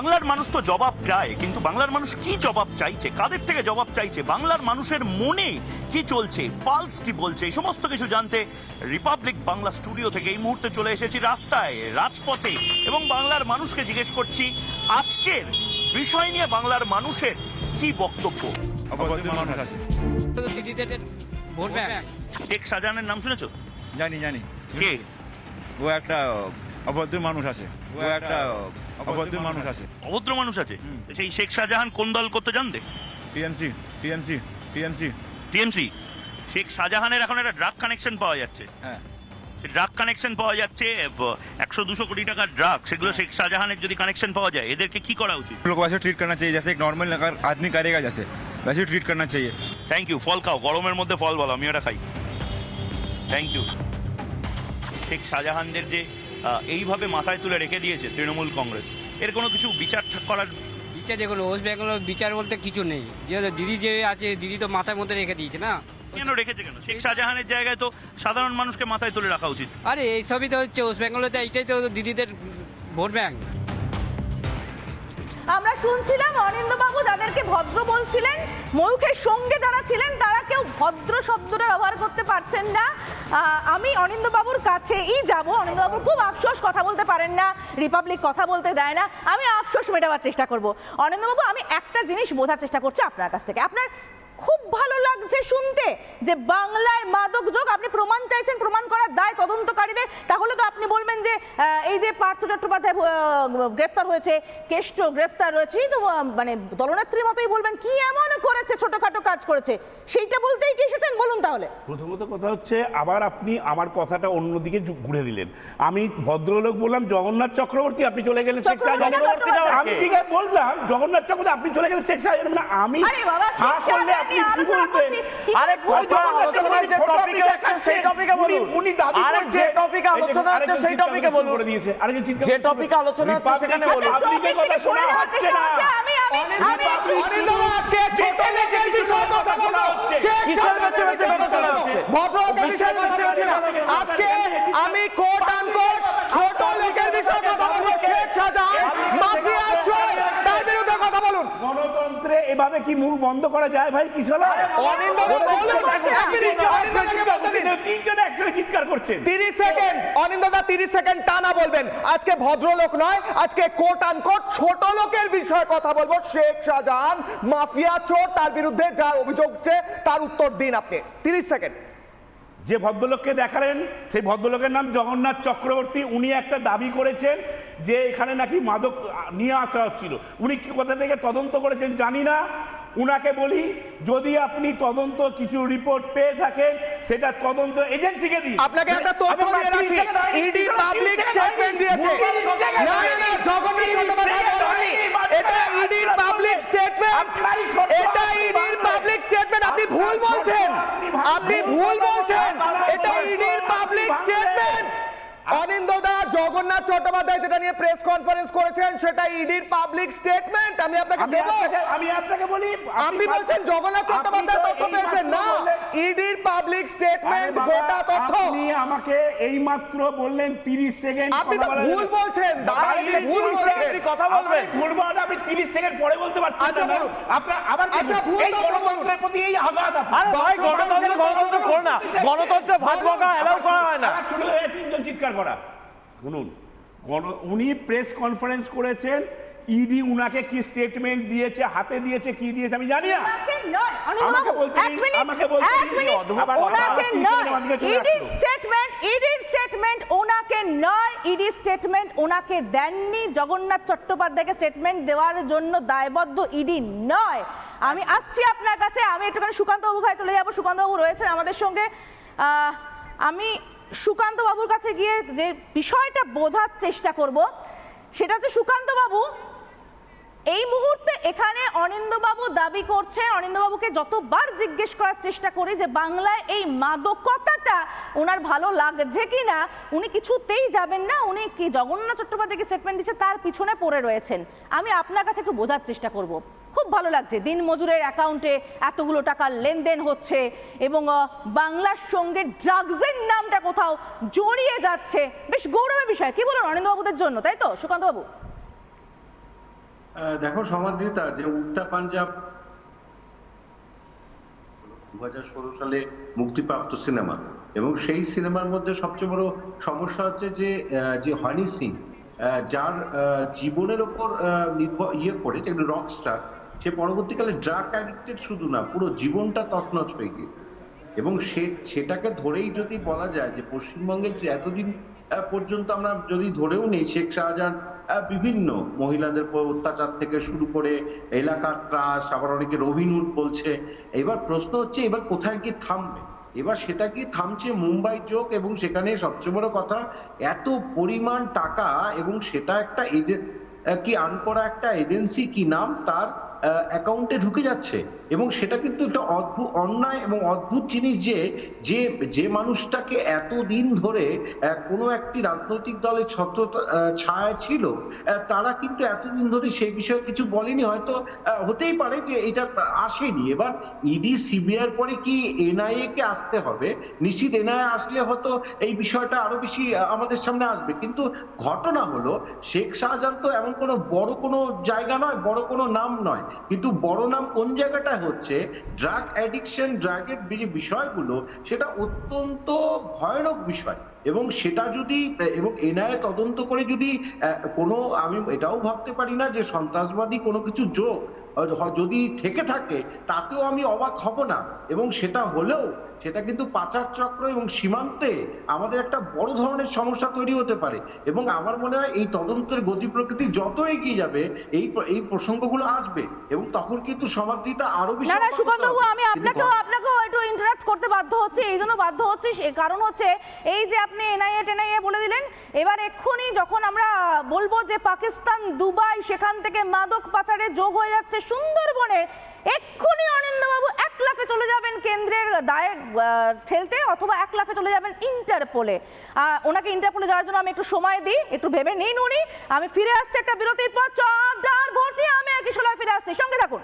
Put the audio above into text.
বাংলার মানুষ তো জবাব চায় কিন্তু বাংলার মানুষ কি জবাব চাইছে? কাদের থেকে জবাব চাইছে? বাংলার মানুষের মনে কি চলছে? পালস কি বলছে? এই সমস্ত কিছু জানতে রিপাবলিক বাংলা স্টুডিও থেকে এই মুহূর্তে চলে এসেছি রাস্তায় রাজপথে। এবং বাংলার মানুষকে জিজ্ঞেস করছি আজকের বিষয় নিয়ে বাংলার মানুষের কি বক্তব্য? শেখ শাহজাহানের নাম শুনেছো? জানি জানি। কে? ও একটা অভদ্র মানুষ আছে ও একটা অভদ্র মানুষ আছে অভদ্র মানুষ আছে সেই শেখ শাহজাহান কোন দল করতে জানতে TMC TMC TMC TMC Sheikh শাহজাহানের এখন একটা ড্রাগ কানেকশন পাওয়া যাচ্ছে হ্যাঁ ড্রাগ কানেকশন পাওয়া যাচ্ছে একশো দুশো কোটি টাকার ড্রাগ সেগুলো শেখ শাহজাহানের যদি কানেকশন পাওয়া যায় এদেরকে কি করা উচিত लोग को वैसे ट्रीट करना चाहिए जैसे एक नॉर्मल अगर आदमी करेगा जैसे वैसे ट्रीट करना चाहिए থ্যাংক ইউ ফল খাও গরমের মধ্যে ফল বলো আমি ওটা খাই থ্যাংক ইউ শেখ শাহজাহানদের যে আহ, এইভাবে মাথায় তুলে রেখে দিয়েছে তৃণমূল কংগ্রেস। এর কোনো কিছু বিচার করার বিচার দেখুন ওয়েস্ট বেঙ্গল বিচার বলতে কিছু নেই। যেহেতু দিদি যে আছে দিদি তো মাথার মধ্যে রেখে দিয়েছে না? কেন রেখেছে কেন? শেখ শাহজাহানের জায়গায় তো সাধারণ মানুষকে মাথায় তুলে রাখা উচিত। আরে এইসবই তো হচ্ছে ওয়েস্ট বেঙ্গলে তো এইটাই তো দিদিদের ভোট ব্যাংক। আমরা শুনছিলাম অনিন্দবাবু যাদেরকে ভদ্র বলছিলেন, ময়ূখের সঙ্গে যারা ছিলেন তারা কেউ ভদ্র শব্দটা ব্যবহার করতে পারছেন না। আমি অনিন্দবাবুর কাছেই যাব। অনিন্দবাবু খুব আফসোস কথা বলতে পারেন না, রিপাবলিক কথা বলতে দেয় না। আমি আফসোস মেটাবার চেষ্টা করব। অনিন্দবাবু আমি একটা জিনিস বোঝার চেষ্টা করছি আপনার কাছ থেকে। আপনার খুব ভালো লাগছে শুনতে যে বাংলায় মাদক যোগ আপনি প্রমাণ চাইছেন প্রমাণ করার দায় তদন্তকারীদের। তাহলে তো আপনি বলবেন যে এই যে পার্থ চট্টোপাধ্যায় গ্রেফতার হয়েছে কেষ্ট গ্রেফতার রয়েছে তো মানে দলনেত্রীর মতোই বলবেন কি এমন করেছে ছোটখাটো কাজ করেছে? সেইটা বলতেই কি এসেছেন? বলুন তাহলে। প্রথমত কথা হচ্ছে আবার আপনি আমার কথাটা অন্যদিকে ঘুরে দিলেন। আমি ভদ্রলোক বললাম জগন্নাথ চক্রবর্তী আপনি চলে গেলেন শেখ? আমি বললাম জগন্নাথ চক্রবর্তী আপনি চলে গেলেন শেখ আমি করলে আপনি নিয়ে কি আলোচনা বলবেন করছি। কি আরে করে কথা জগন্নাথ আলোচনায় যে টপিকে ফটোগ্রাফি সেই টপিকে বলুন উনি- উনি দাবি আরে যে টপিকে আলোচনা হচ্ছে সেই টপিকে বলুন। করে দিয়েছে আরেকজন যে টপিকে আলোচনা হচ্ছে সেখানে বলুন। পাবলিকের কথা শোনা হচ্ছে না। আমি আমি অনিন্দ্য আজকে ছোট লোকের বিষয়ে কথা শেখ হচ্ছে ভদ্রলোকের বিষয়ে আজকে আমি কোট আনকোট ছোট বিষয়ে কথা বলব শেখ শাহজাহান মাফিয়া চোর তার বিরুদ্ধে কথা বলুন এভাবে কি মুখ বন্ধ করা যায় ভাই? কি। তিনজন চিৎকার করছেন। তিরিশ সেকেন্ড অনিন্দদা তিরিশ সেকেন্ড টানা বলবেন। আজকে ভদ্রলোক নয় আজকে কোট আনকোট ছোট লোকের বিষয়ে কথা বলব। শেখ শাহজাহান মাফিয়া চোর তার বিরুদ্ধে যা অভিযোগ উঠছে তার উত্তর দিন আপনি। তিরিশ সেকেন্ড। যে ভদ্রলোককে দেখালেন সেই ভদ্রলোকের নাম জগন্নাথ চক্রবর্তী উনি একটা দাবি করেছেন যে এখানে নাকি মাদক নিয়ে আসা হচ্ছিল উনি কি কোথা থেকে তদন্ত করেছেন জানি না উনাকে বলি যদি আপনি তদন্ত কিছু রিপোর্ট পেয়ে থাকেন সেটা তদন্ত এজেন্সিকে দিন আপনাকে একটা তথ্য দিয়ে রাখি ইডি পাবলিক স্টেটমেন্ট দিয়েছে না না না জগন্নাথ চট্টোপাধ্যায় বলেননি এটা ইডির পাবলিক স্টেটমেন্ট এটা পাবলিক স্টেটমেন্ট আপনি ভুল বলছেন। আপনি ভুল বলছেন এটা ইডির পাবলিক স্টেটমেন্ট অনিন্দদা জগন্নাথ চট্টোপাধ্যায় যেটা নিয়ে প্রেস কনফারেন্স করেছেন সেটা ইডির পাবলিক স্টেটমেন্ট আমি আপনাকে আমি দেব আমি আপনাকে বলি আপনি বলছেন জগন্নাথ চট্টোপাধ্যায় তথ্য পেয়েছেন না ইডির পাবলিক স্টেটমেন্ট গোটা তথ্য আপনি আমাকে এই মাত্র বললেন 30 সেকেন্ড আপনি তো ভুল বলছেন, দাদা, ভুল বলছেন। কথা বলবেন ভুল বলতে আপনি 30 সেকেন্ড পরে বলতে পারছেন আচ্ছা, না বলুন। আপনার আবার আচ্ছা, ভুল? ভুল তথ্য বলুন। গণতন্ত্রের প্রতি এই আঘাত আপনার। ভাই, গণতন্ত্র, গণতন্ত্র করো না। গণতন্ত্রে ভাত বকা allow করা হয় না। শুরু হয়ে তিনজন চিৎকার করা শুনুন গণ- উনি প্রেস কনফারেন্স করেছেন ইডি উনাকে কি স্টেটমেন্ট দিয়েছে হাতে দিয়েছে কি দিয়েছে আমি জানি না। আমাকে বলতে এক দিন, মিনিট আমাকে বলতে আসলো। স্টেটমেন্ট ইডির স্টেটমেন্ট ওনাকে নয়। ইডি স্টেটমেন্ট ওনাকে দেননি। জগন্নাথ চট্টোপাধ্যায়কে স্টেটমেন্ট দেওয়ার জন্য দায়বদ্ধ ইডি নয়। আমি আসছি আপনার কাছে। আমি একটুখানি সুকান্ত বাবু ভাই চলে যাব। সুকান্ত বাবু রয়েছেন আমাদের সঙ্গে। আমি সুকান্ত বাবুর কাছে গিয়ে যে বিষয়টা বোঝার চেষ্টা করব সেটা হচ্ছে সুকান্ত বাবু এই মুহূর্তে এখানে অনিন্দবাবু দাবি করছে অনিন্দবাবুকে যতবার জিজ্ঞেস করার চেষ্টা করি যে বাংলায় এই মাদকতাটা ওনার ভালো লাগছে কি না উনি কিছুতেই যাবেন না, উনি কি জগন্নাথ চট্টোপাধ্যায়কে স্টেটমেন্ট দিচ্ছে তার পিছনে পড়ে রয়েছেন। আমি আপনার কাছে একটু বোঝার চেষ্টা করব। খুব ভালো লাগছে, দিন মজুরের অ্যাকাউন্টে এতগুলো টাকার লেনদেন হচ্ছে এবং বাংলার সঙ্গে ড্রাগসের নামটা কোথাও জড়িয়ে যাচ্ছে। বেশ গৌরবের বিষয়, কি বলুন অনিন্দবাবুদের জন্য, তাই তো? সুকান্তবাবু। দেখো সমাদৃতা যে উত্তা পাঞ্জাব দু হাজার ষোলো সালে মুক্তিপ্রাপ্ত সিনেমা। এবং সেই সিনেমার মধ্যে সবচেয়ে বড় সমস্যা হচ্ছে যে যে হনি সিং যার জীবনের ওপর নির্ভর ইয়ে করে, যে রক স্টার সে পরবর্তীকালে ড্রাগ অ্যাডিক্টেড শুধু না, পুরো জীবনটা তছনছ হয়ে গিয়েছে। এবং সে, সেটাকে ধরেই যদি বলা যায় যে পশ্চিমবঙ্গের যে এতদিন পর্যন্ত আমরা যদি ধরেও নেই, শেখ শাহজাহান বিভিন্ন মহিলাদের অত্যাচার থেকে শুরু করে এলাকার ত্রাস, আবার অনেকে রবিনুর বলছে। এবার প্রশ্ন হচ্ছে, এবার কোথায় গিয়ে থামবে? এবার সেটা কি থামছে মুম্বাই চোখ এবং সেখানে সবচেয়ে বড় কথা, এত পরিমাণ টাকা এবং সেটা একটা এজেন্ট কি আর্ন করা একটা এজেন্সি কি নাম, তার অ্যাকাউন্টে ঢুকে যাচ্ছে। এবং সেটা কিন্তু একটা অদ্ভুত অন্যায় এবং অদ্ভুত জিনিস যে যে যে মানুষটাকে এতদিন ধরে কোনো একটি রাজনৈতিক দলের ছত্র ছায়া ছিল তারা কিন্তু এতদিন ধরে সেই বিষয়ে কিছু বলেনি। হয়তো হতেই পারে যে এটা আসেনি। এবার ইডি সিবিআই পরে কি এনআইএ কে আসতে হবে? নিশ্চিত এনআইএ আসলে হয়তো এই বিষয়টা আরও বেশি আমাদের সামনে আসবে। কিন্তু ঘটনা হলো, শেখ শাহজাহান তো এমন কোনো বড় কোনো জায়গা নয়, বড় কোনো নাম নয়। কিন্তু বড় নাম কোন জায়গাটায় হচ্ছে? ড্রাগ অ্যাডিকশন ড্রাগের যে বিষয়গুলো, সেটা অত্যন্ত ভয়ানক বিষয়। এবং সেটা যদি এবং এনআইএ তদন্ত করে যদি কোনো আমি এটাও ভাবতে পারি না যে সন্ত্রাসবাদী কোনো কিছু যোগ যদি থেকে থাকে তাতেও আমি অবাক হব না। এবং সেটা হলেও সেটা কিন্তু পাচার চক্র এবং সীমান্তে আমাদের একটা বড় ধরনের সমস্যা তৈরি হতে পারে। এবং আমার মনে হয় এই তদন্তের গতি প্রকৃতি যত এগিয়ে যাবে এই এই প্রসঙ্গগুলো আসবে। এবং তখন কিন্তু সমাদৃতা আরও বেশি না। আমি আপনাকেও আপনাকেও একটু ইন্টারাপ্ট করতে বাধ্য হচ্ছি এই জন্য বাধ্য হচ্ছি কারণ হচ্ছে এই যে আপনি এনআইএ টেনআইএ বলে দিলেন। এবার এক্ষুনি যখন আমরা বলব যে পাকিস্তান দুবাই, সেখান থেকে মাদক পাচারে যোগ হয়ে যাচ্ছে সুন্দরবনে, এক্ষুনি অনিন্দবাবু এক লাফে চলে যাবেন কেন্দ্রের দায়ে ঠেলতে অথবা এক লাফে চলে যাবেন ইন্টারপোলে। ওনাকে ইন্টারপোলে যাওয়ার জন্য আমি একটু সময় দিই, একটু ভেবে নিন উনি। আমি ফিরে আসছি একটা বিরতির পর চপ ভোট নিয়ে আমি আর কিশোর ফিরে আসছি। সঙ্গে থাকুন।